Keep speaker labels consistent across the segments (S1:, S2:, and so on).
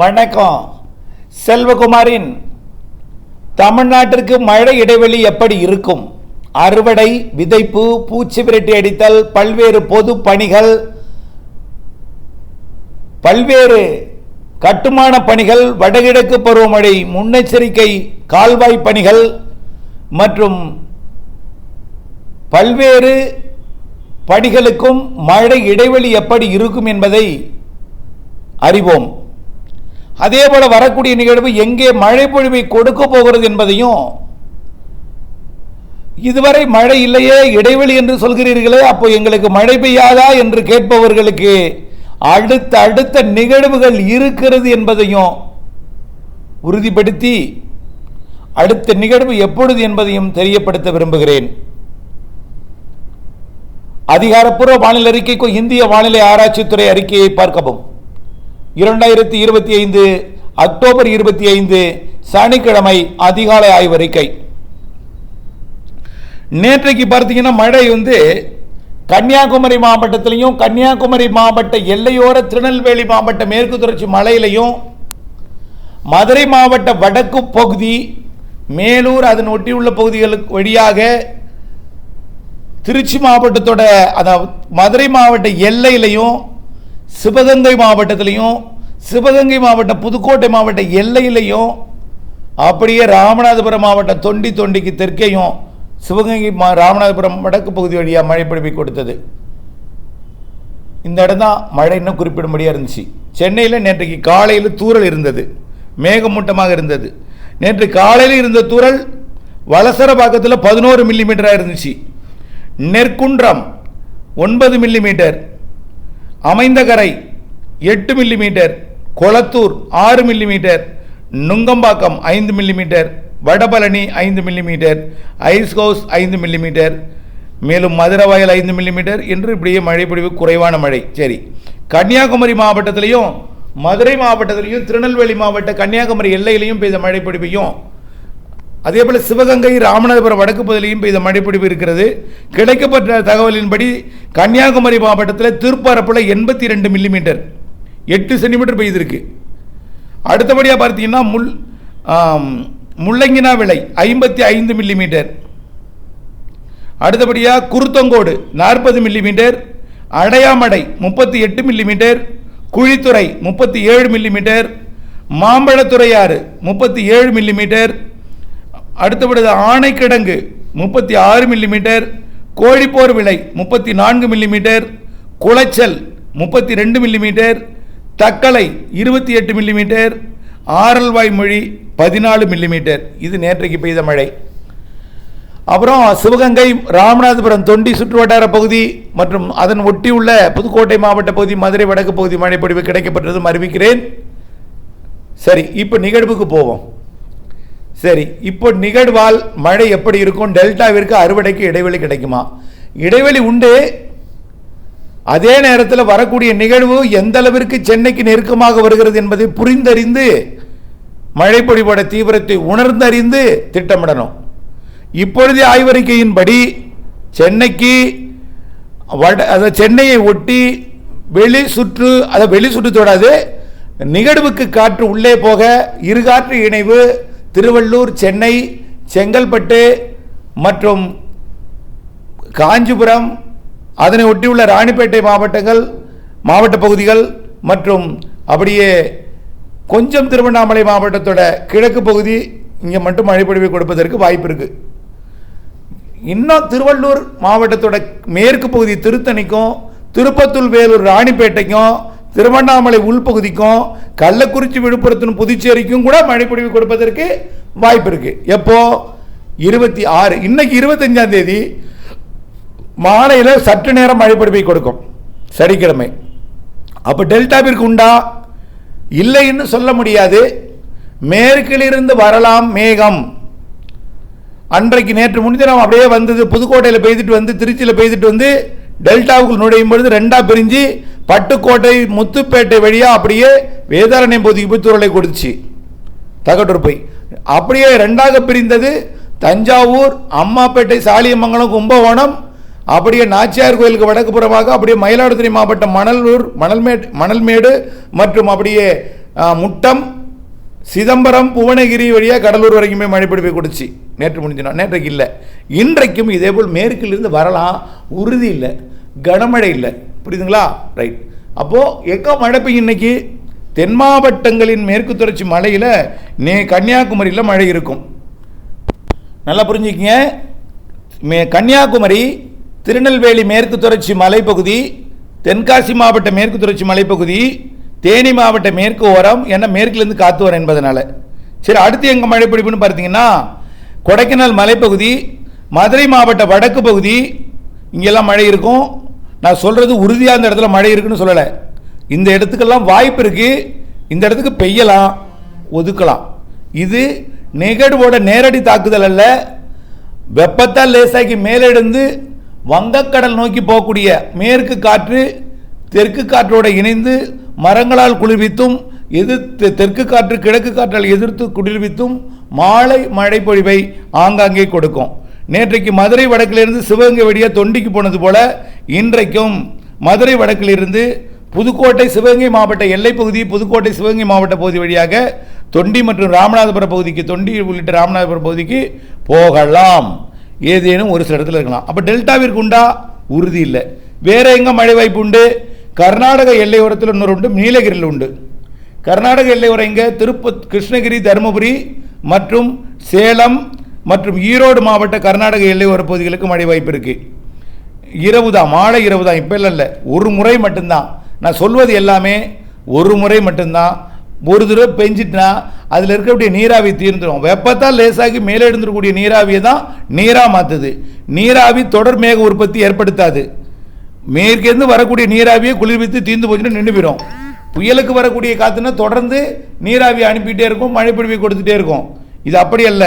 S1: வணக்கம். செல்வகுமாரின் தமிழ்நாட்டிற்கு மழை இடைவெளி எப்படி இருக்கும்? அறுவடை விதைப்பு பூச்சி விரட்டி அடித்தல் பல்வேறு பொது பணிகள் பல்வேறு கட்டுமான பணிகள் வடகிழக்கு பருவமழை முன்னெச்சரிக்கை கால்வாய் பணிகள் மற்றும் பல்வேறு பணிகளுக்கும் மழை இடைவெளி எப்படி இருக்கும் என்பதை அறிவோம். அதே போல வரக்கூடிய நிகழ்வு எங்கே மழை பொழிவை கொடுக்க போகிறது என்பதையும் இதுவரை மழை இல்லையே இடைவெளி என்று சொல்கிறீர்களே அப்போ எங்களுக்கு மழை பெய்யாதா என்று கேட்பவர்களுக்கு அடுத்த அடுத்த நிகழ்வுகள் இருக்கிறது என்பதையும் உறுதிப்படுத்தி அடுத்த நிகழ்வு எப்பொழுது என்பதையும் தெரியப்படுத்த விரும்புகிறேன். அதிகாரப்பூர்வ வானிலை அறிக்கைக்கும் இந்திய வானிலை ஆராய்ச்சித்துறை அறிக்கையை பார்க்கவும். இரண்டாயிரத்தி இருபத்தி ஐந்து அக்டோபர் இருபத்தி ஐந்து சனிக்கிழமை அதிகாலை ஆய்வறிக்கை. நேற்றைக்கு பார்த்தீங்கன்னா மழை வந்து கன்னியாகுமரி மாவட்டத்திலையும் கன்னியாகுமரி மாவட்ட எல்லையோர திருநெல்வேலி மாவட்ட மேற்கு தொடர்ச்சி மலையிலையும் மதுரை மாவட்ட வடக்கு பகுதி மேலூர் அதன் ஒட்டியுள்ள பகுதிகளுக்கு வழியாக திருச்சி மாவட்டத்தோட அதாவது மதுரை மாவட்ட எல்லையிலையும் சிவகங்கை மாவட்டத்திலையும் சிவகங்கை மாவட்ட புதுக்கோட்டை மாவட்ட எல்லையிலையும் அப்படியே ராமநாதபுரம் மாவட்டம் தொண்டி தொண்டிக்கு தெற்கையும் சிவகங்கை மா ராமநாதபுரம் வடக்கு பகுதி வழியாக மழை பிடிப்பை கொடுத்தது. இந்த இடம் தான் மழை இன்னும் குறிப்பிடும்படியாக இருந்துச்சு. சென்னையில் நேற்றைக்கு காலையில் தூரல் இருந்தது. மேகமூட்டமாக இருந்தது. நேற்று காலையில் இருந்த தூறல் வலசரபாக்கத்தில் பதினோரு மில்லிமீட்டராக இருந்துச்சு. நெற்குன்றம் ஒன்பது மில்லிமீட்டர் அமைந்தகரை எட்டு மில்லிமீட்டர் கொளத்தூர் ஆறு மில்லிமீட்டர் நுங்கம்பாக்கம் ஐந்து மில்லிமீட்டர் வடபழனி ஐந்து மில்லிமீட்டர் ஐஸ் ஹவுஸ் ஐந்து மில்லிமீட்டர் மேலும் மதுரவாயல் ஐந்து மில்லிமீட்டர் என்று இப்படியே மழைப்பொழிவு குறைவான மழை. சரி கன்னியாகுமரி மாவட்டத்திலையும் மதுரை மாவட்டத்திலையும் திருநெல்வேலி மாவட்ட கன்னியாகுமரி எல்லையிலையும் பெய்த மழைப்பொழிவையும் அதே போல் சிவகங்கை ராமநாதபுரம் வடக்கு பகுதியிலையும் பெய்த மழைப்பிடிப்பு இருக்கிறது. கிடைக்கப்பட்ட தகவலின்படி கன்னியாகுமரி மாவட்டத்தில் திருப்பரப்பில் எண்பத்தி ரெண்டு மில்லிமீட்டர் எட்டு சென்டிமீட்டர் பெய்திருக்கு. அடுத்தபடியாக பார்த்தீங்கன்னா முள் முள்ளங்கினா விலை ஐம்பத்தி ஐந்து மில்லிமீட்டர் அடுத்தபடியாக குருத்தங்கோடு நாற்பது மில்லிமீட்டர் அடையாமடை முப்பத்தி எட்டு மில்லிமீட்டர் குழித்துறை முப்பத்தி ஏழு மில்லிமீட்டர் மாம்பழத்துறையாறு முப்பத்தி ஏழு மில்லிமீட்டர் அடுத்தபடி ஆணைக்கிடங்கு முப்பத்தி ஆறு மில்லிமீட்டர் கோழிப்போர் விலை முப்பத்தி நான்கு மில்லிமீட்டர் குளச்சல் முப்பத்தி ரெண்டு மில்லிமீட்டர் தக்கலை இருபத்தி எட்டு மில்லிமீட்டர் ஆரல்வாய் மொழி பதினாலு மில்லிமீட்டர் இது நேற்றைக்கு பெய்த மழை. அப்புறம் சிவகங்கை ராமநாதபுரம் தொண்டி சுற்றுவட்டார பகுதி மற்றும் அதன் ஒட்டியுள்ள புதுக்கோட்டை மாவட்ட பகுதி மதுரை வடக்கு பகுதி மழைப்பொழிவு கிடைக்கப்பட்டதும் அறிவிக்கிறேன் சரி இப்போ நிகழ்வுக்கு போவோம். சரி இப்போ நிகழ்வால் மழை எப்படி இருக்கும்? டெல்டாவிற்கு அறுவடைக்கு இடைவெளி கிடைக்குமா? இடைவெளி உண்டு. அதே நேரத்தில் வரக்கூடிய நிகழ்வு எந்த அளவிற்கு சென்னைக்கு நெருக்கமாக வருகிறது என்பதை புரிந்தறிந்து மழைப்பொழிவோட தீவிரத்தை உணர்ந்தறிந்து திட்டமிடணும். இப்பொழுது ஆய்வறிக்கையின்படி சென்னைக்கு வட அதை சென்னையை ஒட்டி வெளி சுற்று அதை வெளி சுற்று தொடாது நிகழ்வுக்கு காற்று உள்ளே போக இருகாற்று இணைவு திருவள்ளூர் சென்னை செங்கல்பட்டு மற்றும் காஞ்சிபுரம் அதனை ஒட்டியுள்ள ராணிப்பேட்டை மாவட்டங்கள் மாவட்ட பகுதிகள் மற்றும் அப்படியே கொஞ்சம் திருவண்ணாமலை மாவட்டத்தோட கிழக்கு பகுதி இங்கே மட்டும் மழைப்பொழிவை கொடுப்பதற்கு வாய்ப்பு இருக்குது இன்னும் திருவள்ளூர் மாவட்டத்தோட மேற்கு பகுதி திருத்தணிக்கும் திருப்பத்தூர் வேலூர் ராணிப்பேட்டைக்கும் திருவண்ணாமலை உள்பகுதிக்கும் கள்ளக்குறிச்சி விழுப்புரத்தின் புதுச்சேரிக்கும் கூட மழைப்பொழிவு கொடுப்பதற்கு வாய்ப்பு இருக்கு. எப்போ? இருபத்தி ஆறு இன்னைக்கு இருபத்தஞ்சாம் தேதி மாலையில் சற்று நேரம் மழைப்பொழிவை கொடுக்கும். சனிக்கிழமை. அப்போ டெல்டாவிற்கு உண்டா? இல்லைன்னு சொல்ல முடியாது. மேற்கிலிருந்து வரலாம் மேகம். அன்றைக்கு நேற்று முன்தினம் அப்படியே வந்தது. புதுக்கோட்டையில் பெய்துட்டு வந்து திருச்சியில் பெய்துட்டு வந்து டெல்டாவுக்குள் நுழையும் பொழுது ரெண்டாக பிரிஞ்சு பட்டுக்கோட்டை முத்துப்பேட்டை வழியாக அப்படியே வேதாரண்யம் பகுதிக்கு போய் துறலை கொடுத்துச்சு. தகட்டூர் போய். அப்படியே ரெண்டாக பிரிந்தது தஞ்சாவூர் அம்மாப்பேட்டை சாலியமங்கலம் கும்பகோணம் அப்படியே நாச்சியார் கோயிலுக்கு வடக்கு புறமாக அப்படியே மயிலாடுதுறை மாவட்டம் மணலூர் மணல்மேட் மணல்மேடு மற்றும் அப்படியே முட்டம் சிதம்பரம் புவனகிரி வழியாக கடலூர் வரைக்குமே மழை பொழிவை கொடுச்சு நேற்று முடிஞ்சிடும் நேற்றைக்கு இல்லை. இன்றைக்கும் இதேபோல் மேற்கிலிருந்து வரலாம். உறுதி இல்லை. கனமழை இல்லை. புரியுதுங்களா? ரைட் அப்போது எங்கே மழை பெய்யும் இன்னைக்கு? தென் மாவட்டங்களின் மேற்கு தொடர்ச்சி மலையில் நே கன்னியாகுமரியில் மழை இருக்கும். நல்லா புரிஞ்சுக்கிங்க. மே கன்னியாகுமரி திருநெல்வேலி மேற்கு தொடர்ச்சி மலைப்பகுதி தென்காசி மாவட்ட மேற்கு தொடர்ச்சி மலைப்பகுதி தேனி மாவட்ட மேற்கு ஓரம் என்ன மேற்குலேருந்து காத்து வரும் என்பதனால. சரி அடுத்து எங்கே மழை பிடிப்புன்னு பார்த்தீங்கன்னா கொடைக்கானல் மலைப்பகுதி மதுரை மாவட்ட வடக்கு பகுதி இங்கெல்லாம் மழை இருக்கும். நான் சொல்கிறது உறுதியாக இந்த இடத்துல மழை இருக்குன்னு சொல்லலை. இந்த இடத்துக்கெல்லாம் வாய்ப்பு இருக்குது இந்த இடத்துக்கு பெய்யலாம் ஒதுக்கலாம். இது நிகழ்வோட நேரடி தாக்குதல் அல்ல. வெப்பத்தால் லேசாக்கி மேலெழுந்து வங்கக்கடல் நோக்கி போகக்கூடிய மேற்கு காற்று தெற்கு காற்றோட இணைந்து மரங்களால் குளிர்வித்தும் எதிர்த்து தெற்கு காற்று கிழக்கு காற்றால் எதிர்த்து குளிர்வித்தும் மாலை மழை பொழிவை ஆங்காங்கே கொடுக்கும். நேற்றைக்கு மதுரை வடக்கிலிருந்து சிவகங்கை வழியாக தொண்டிக்கு போனது போல இன்றைக்கும் மதுரை வடக்கிலிருந்து புதுக்கோட்டை சிவகங்கை மாவட்ட எல்லைப்பகுதி புதுக்கோட்டை சிவகங்கை மாவட்ட பகுதி வழியாக தொண்டி மற்றும் ராமநாதபுரம் பகுதிக்கு தொண்டி உள்ளிட்ட ராமநாதபுரம் பகுதிக்கு போகலாம். ஏதேனும் ஒரு சில இடத்துல இருக்கலாம். அப்போ டெல்டாவிற்கு உண்டா? உறுதி இல்லை. வேற எங்கே மழை வாய்ப்பு உண்டு? கர்நாடக எல்லையோரத்தில் இன்னொரு உண்டு நீலகிரியில் உண்டு. கர்நாடக எல்லையோரம் இங்கே திருப்பத் கிருஷ்ணகிரி தருமபுரி மற்றும் சேலம் மற்றும் ஈரோடு மாவட்ட கர்நாடக எல்லையோர பகுதிகளுக்கு மழை வாய்ப்பு இருக்குது இரவு தான் மாலை இரவு தான் இப்போ இல்லை ஒரு முறை மட்டும்தான். நான் சொல்வது எல்லாமே ஒரு முறை மட்டும்தான். ஒரு தடவை பெஞ்சிட்டுனா அதில் இருக்கக்கூடிய நீராவி தீர்ந்துடும் வெப்பத்தால் லேசாகி மேலே எழுந்துருக்கூடிய நீராவியை தான் நீராக மாற்றுது நீராவி தொடர் மேக உற்பத்தி ஏற்படுத்தாது. மேற்கேருந்து வரக்கூடிய நீராவியை குளிர்வித்து தீர்ந்து போச்சுன்னு நின்றுபிடும் புயலுக்கு வரக்கூடிய காற்றுனா தொடர்ந்து நீராவி அனுப்பிகிட்டே இருக்கும் மழை பொழிவை கொடுத்துட்டே இருக்கும். இது அப்படி அல்ல.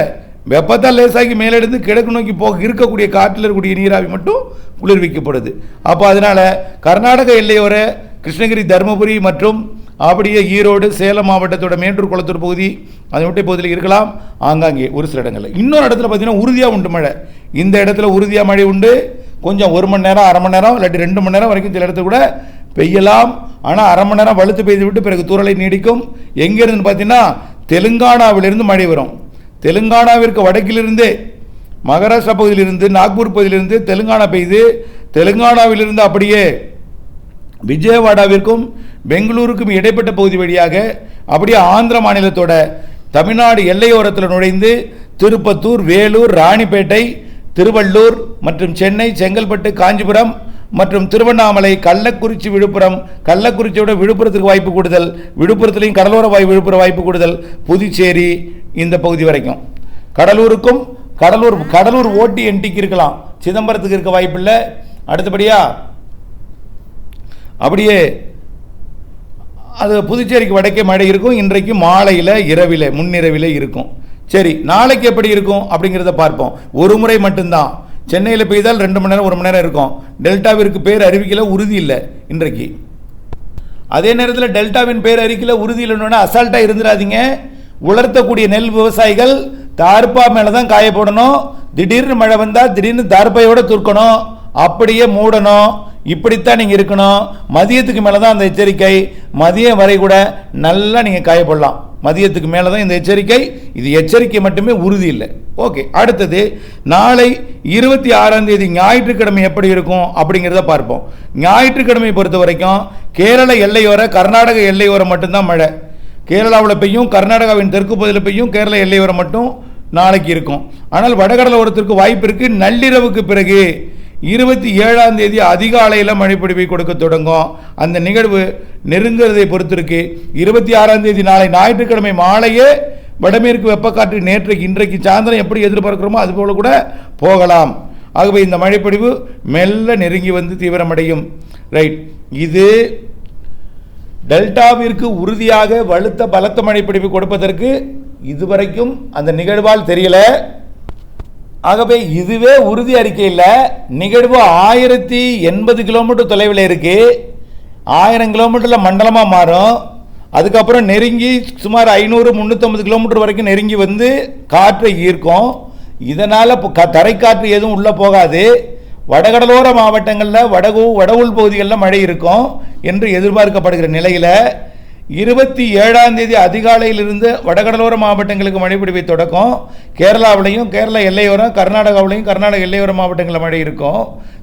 S1: வெப்பத்தால் லேசாகி மேலெடுத்து கிழக்கு நோக்கி போக இருக்கக்கூடிய காற்றில் இருக்கக்கூடிய நீராவி மட்டும் குளிர்விக்கப்படுது. அப்போ அதனால கர்நாடக எல்லையோர கிருஷ்ணகிரி தருமபுரி மற்றும் அப்படியே ஈரோடு சேலம் மாவட்டத்தோட மேட்டூர் குளத்தூர் பகுதி அதை விட்டு பகுதியில் இருக்கலாம். ஆங்காங்கே ஒரு சில இடங்களில். இன்னொரு இடத்துல பார்த்தீங்கன்னா உறுதியாக உண்டு மழை. இந்த இடத்துல உறுதியாக மழை உண்டு. கொஞ்சம் ஒரு மணி நேரம் அரை மணி நேரம் இல்லாட்டி ரெண்டு மணி நேரம் வரைக்கும் சில இடத்துல கூட பெய்யலாம். ஆனால் அரை மணி நேரம் வலுத்து பெய்து விட்டு பிறகு தூரலை நீடிக்கும். எங்கேருந்து பார்த்தீங்கன்னா தெலுங்கானாவிலிருந்து மழை வரும். தெலுங்கானாவிற்கு வடக்கிலிருந்தே மகாராஷ்டிரா பகுதியிலிருந்து நாக்பூர் பகுதியிலிருந்து தெலுங்கானா பெய்து தெலுங்கானாவிலிருந்து அப்படியே விஜயவாடாவிற்கும் பெங்களூருக்கும் இடைப்பட்ட பகுதி வழியாக அப்படியே ஆந்திர மாநிலத்தோட தமிழ்நாடு எல்லையோரத்தில் நுழைந்து திருப்பத்தூர் வேலூர் ராணிப்பேட்டை திருவள்ளூர் மற்றும் சென்னை செங்கல்பட்டு காஞ்சிபுரம் மற்றும் திருவண்ணாமலை கள்ளக்குறிச்சி விழுப்புரம் கள்ளக்குறிச்சியோட விழுப்புரத்துக்கு வாய்ப்பு கூடுதல் விழுப்புரத்துலையும் கடலோர வாய் விழுப்புர வாய்ப்பு கூடுதல் புதுச்சேரி இந்த பகுதி வரைக்கும். கடலூருக்கும் கடலூர் கடலூர் ஓட்டி என்டிக்கு இருக்கலாம். சிதம்பரத்துக்கு இருக்க வாய்ப்பில்லை. அடுத்தபடியா அப்படியே அது புதுச்சேரிக்கு வடக்கே மழை இருக்கும். இன்றைக்கு மாலையில் இரவில் முன்னிரவில் இருக்கும். சரி நாளைக்கு எப்படி இருக்கும் அப்படிங்கிறத பார்ப்போம். ஒரு முறை மட்டும்தான். சென்னையில் பெய்தால் ரெண்டு மணி நேரம் ஒரு மணி நேரம் இருக்கும். டெல்டாவிற்கு பேர் அறிவிக்கல உறுதி இல்லை இன்றைக்கு. அதே நேரத்தில் டெல்டாவின் பேர் அறிக்கையில் உறுதி இல்லைன்னா அசால்ட்டாக இருந்துடாதீங்க உலர்த்தக்கூடிய நெல் விவசாயிகள் தார்ப்பா மேலே தான் காய போடணும் திடீர்னு மழை வந்தால் திடீர்னு தார்பாயோடு துர்க்கணும். அப்படியே மூடணும். இப்படித்தான் நீங்கள் இருக்கணும். மதியத்துக்கு மேலே தான் அந்த எச்சரிக்கை. மதியம் வரை கூட நல்லா நீங்கள் காய போடலாம் மதியத்துக்கு மேலே தான் இந்த எச்சரிக்கை. இது எச்சரிக்கை மட்டுமே உறுதி இல்லை. ஓகே அடுத்தது நாளை இருபத்தி ஆறாம் தேதி ஞாயிற்றுக்கிழமை எப்படி இருக்கும் அப்படிங்கிறத பார்ப்போம். ஞாயிற்றுக்கிழமை பொறுத்த வரைக்கும் கேரள எல்லையோர கர்நாடக எல்லையோரம் மட்டும்தான் மழை. கேரளாவில் பெய்யும் கர்நாடகாவின் தெற்கு பகுதியில் பெய்யும் கேரள எல்லையோரம் மட்டும் நாளைக்கு இருக்கும். ஆனால் வடகடலோரத்திற்கு வாய்ப்பு இருக்குது நள்ளிரவுக்கு பிறகு இருபத்தி ஏழாம் தேதி அதிகாலையில் மழைப்பிடிப்பை கொடுக்க தொடங்கும். அந்த நிகழ்வு நெருங்குறதை பொறுத்திருக்கு. இருபத்தி ஆறாம் தேதி நாளை ஞாயிற்றுக்கிழமை மாலையே வடமேற்கு வெப்பக்காற்று நேற்றைக்கு இன்றைக்கு சாயந்தரம் எப்படி எதிர்பார்க்கிறோமோ அதுபோல் கூட போகலாம். ஆகவே இந்த மழைப்பொழிவு மெல்ல நெருங்கி வந்து தீவிரமடையும். ரைட் இது டெல்டாவிற்கு உறுதியாக வலுத்த பலத்த மழைப்பிடிப்பு கொடுப்பதற்கு இதுவரைக்கும் அந்த நிகழ்வால் தெரியல. ஆகவே இதுவே உறுதி அறிக்கையில் நிகழ்வு ஆயிரத்தி எண்பது கிலோமீட்டர் தொலைவில் இருக்கு. ஆயிரம் கிலோமீட்டரில் மண்டலமாக மாறும். அதுக்கப்புறம் நெருங்கி சுமார் ஐநூறு முந்நூற்றம்பது கிலோமீட்டர் வரைக்கும் நெருங்கி வந்து காற்றை ஈர்க்கும். இதனால் இப்போ க தரைக்காற்று எதுவும் உள்ளே போகாது. வடகடலோர மாவட்டங்களில் வடகு வட உள் பகுதிகளில் மழை இருக்கும் என்று எதிர்பார்க்கப்படுகிற நிலையில் இருபத்தி ஏழாம் தேதி அதிகாலையிலிருந்து வடகடலோர மாவட்டங்களுக்கு மழை பிடிவை தொடக்கம். கேரளாவிலையும் கேரளா எல்லையோரம் கர்நாடகாவிலையும் கர்நாடக எல்லையோர மாவட்டங்களில் மழை இருக்கும்.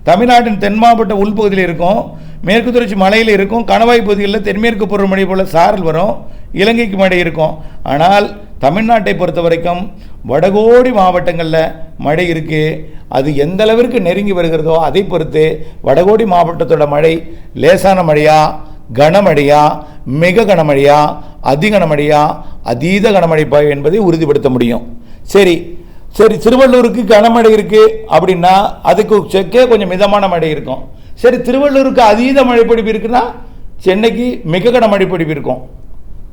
S1: தமிழ்நாட்டின் தென் மாவட்ட உள்பகுதியில் இருக்கும். மேற்கு தொடர்ச்சி மலையில் இருக்கும். கணவாய் பகுதிகளில் தென்மேற்கு பருவமழை போல சாரல் வரும். இலங்கைக்கு மழை இருக்கும். ஆனால் தமிழ்நாட்டை பொறுத்த வரைக்கும் வடகோடி மாவட்டங்களில் மழை இருக்குது அது எந்த அளவிற்கு நெருங்கி வருகிறதோ அதை பொறுத்து வடகோடி மாவட்டத்தோட மழை லேசான மழையா கனமழையா மிக கனமழையா அதி கனமழையா அதீத கனமழை என்பதை உறுதிப்படுத்த முடியும். சரி சரி திருவள்ளூருக்கு கனமழை இருக்குது அப்படின்னா அதுக்கு செக்கே கொஞ்சம் மிதமான மழை இருக்கும். சரி திருவள்ளூருக்கு அதீத மழைப்பிடிப்பு இருக்குன்னா சென்னைக்கு மிக கனமழை இருக்கும்.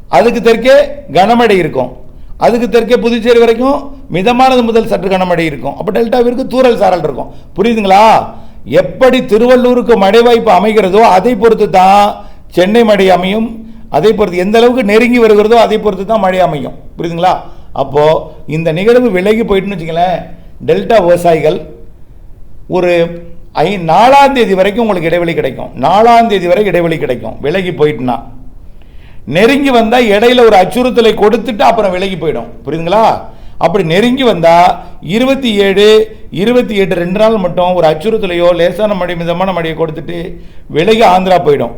S1: அதுக்கு தெற்கே கனமழை இருக்கும். அதுக்கு தெற்கே புதுச்சேரி வரைக்கும் மிதமானது முதல் சற்று கனமழை இருக்கும். அப்போ டெல்டாவிற்கு தூரல் சாரல் இருக்கும். புரியுதுங்களா? எப்படி திருவள்ளூருக்கு மழை வாய்ப்பு அமைகிறதோ அதை பொறுத்து தான் சென்னை மழை அமையும் அதை பொறுத்து எந்த அளவுக்கு நெருங்கி வருகிறதோ அதை பொறுத்து தான் மழை அமையும். புரியுதுங்களா? அப்போது இந்த நிகழ்வு விலகி போயிட்டுன்னு வச்சுங்களேன் டெல்டா விவசாயிகள் ஒரு ஐ நாலாம் தேதி வரைக்கும் உங்களுக்கு இடைவெளி கிடைக்கும். நாலாம் தேதி வரை இடைவெளி கிடைக்கும். விலகி போயிட்டுனா நெருங்கி வந்தால் இடையில ஒரு அச்சுறுத்தலை கொடுத்துட்டு அப்புறம் விலகி போயிடும். புரியுதுங்களா? அப்படி நெருங்கி வந்தால் இருபத்தி ஏழு இருபத்தி எட்டு ரெண்டு நாள் மட்டும் ஒரு அச்சுறுத்தலையோ லேசான மழை மிதமான மழையை கொடுத்துட்டு விலகி ஆந்திரா போயிடும்.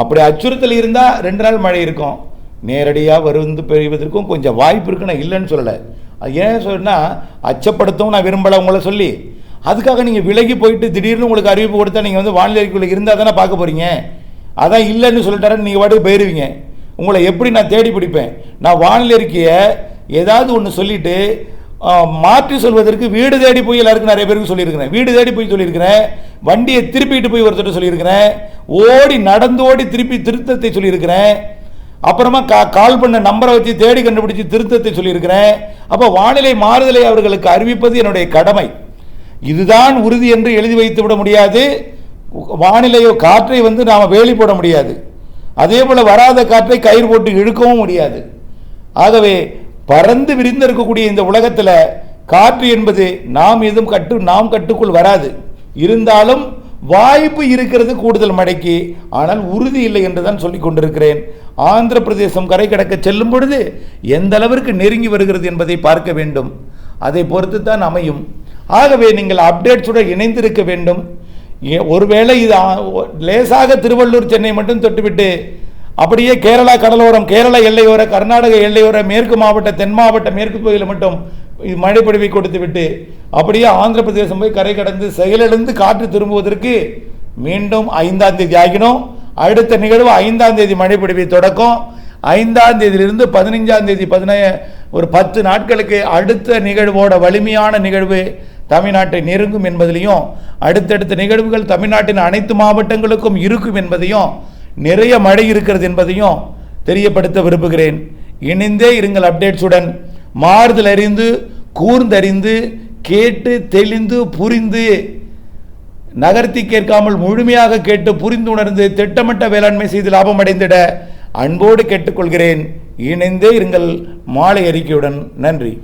S1: அப்படி அச்சுறுத்தல் இருந்தால் ரெண்டு நாள் மழை இருக்கும். நேரடியாக வந்து பெய்வதற்கும் கொஞ்சம் வாய்ப்பு இருக்கு நான் இல்லைன்னு சொல்லலை. அது ஏன் சொன்னால் அச்சப்படுத்தவும் நான் விரும்பலை உங்களை சொல்லி. அதுக்காக நீங்கள் விலகி போயிட்டு திடீர்னு உங்களுக்கு அறிவிப்பு கொடுத்தா நீங்கள் வந்து வானிலை இருந்தால் தானே பார்க்க போகிறீங்க அதான் இல்லைன்னு சொல்லிட்டாரன்னு நீங்கள் பாட்டுக்கு போயிடுவீங்க உங்களை எப்படி நான் தேடி பிடிப்பேன்? நான் வானிலை அறிக்கையை ஏதாவது ஒன்று சொல்லிவிட்டு மாற்றி சொல்வதற்கு வீடு தேடி போய் எல்லாருக்கும் நிறைய பேருக்கு சொல்லியிருக்கிறேன். வீடு தேடி போய் சொல்லியிருக்கிறேன். வண்டியை திருப்பிட்டு போய் ஒருத்தர் சொல்லியிருக்கிறேன். ஓடி நடந்து ஓடி திருப்பி திருத்தத்தை சொல்லியிருக்கிறேன். அப்புறமா கா கால் பண்ண நம்பரை வச்சு தேடி கண்டுபிடிச்சி திருத்தத்தை சொல்லியிருக்கிறேன். அப்போ வானிலை மாறுதலை அவர்களுக்கு அறிவிப்பது என்னுடைய கடமை. இதுதான் உறுதி என்று எழுதி வைத்து விட முடியாது. வானிலையோ காற்றை வந்து நாம் வேலி போட முடியாது. அதே போல் வராத காற்றை கயிறு போட்டு இழுக்கவும் முடியாது. ஆகவே பறந்து விரிந்து இருக்கக்கூடிய இந்த உலகத்தில் காற்று என்பது நாம் எதுவும் கட்டு நாம் கட்டுக்குள் வராது. இருந்தாலும் வாய்ப்பு இருக்கிறது கூடுதல் மழைக்கு. ஆனால் உறுதி இல்லை என்று தான் சொல்லிக் கொண்டிருக்கிறேன். ஆந்திர பிரதேசம் கரை கடக்க செல்லும் பொழுது எந்த அளவிற்கு நெருங்கி வருகிறது என்பதை பார்க்க வேண்டும். அதை பொறுத்து தான் அமையும். ஆகவே நீங்கள் அப்டேட்ஸுடன் இணைந்திருக்க வேண்டும். ஏ- ஒருவேளை இது லேசாக திருவள்ளூர் சென்னை மட்டும் தொட்டுவிட்டு அப்படியே கேரளா கடலோரம் கேரளா எல்லையோர கர்நாடக எல்லையோர மேற்கு மாவட்ட தென் மாவட்ட மேற்கு பகுதியில் மட்டும் இது மழை பொழிவை கொடுத்து விட்டு அப்படியே ஆந்திர பிரதேசம் போய் கரை கடந்து செயலிழந்து காற்று திரும்புவதற்கு மீண்டும் ஐந்தாம் தேதி ஆகினோம். அடுத்த நிகழ்வு ஐந்தாம் தேதி மழை பொழிவை தொடக்கம். ஐந்தாம் தேதியிலிருந்து பதினைஞ்சாம் தேதி பதினே ஒரு பத்து நாட்களுக்கு அடுத்த நிகழ்வோட வலிமையான நிகழ்வு தமிழ்நாட்டை நெருங்கும் என்பதிலையும் அடுத்தடுத்த நிகழ்வுகள் தமிழ்நாட்டின் அனைத்து மாவட்டங்களுக்கும் இருக்கும் என்பதையும் நிறைய மழை இருக்கிறது என்பதையும் தெரியப்படுத்த விரும்புகிறேன். இணைந்தே இருங்கள் அப்டேட்ஸுடன் மாறுதல் அறிந்து கூர்ந்தறிந்து கேட்டு தெளிந்து புரிந்து. நகர்த்தி கேட்காமல் முழுமையாக கேட்டு புரிந்து உணர்ந்து திட்டமிட்ட வேளாண்மை செய்து லாபம் அடைந்திட அன்போடு கேட்டுக்கொள்கிறேன். இணைந்தே இருங்கள். மாலை அறிக்கையுடன். நன்றி.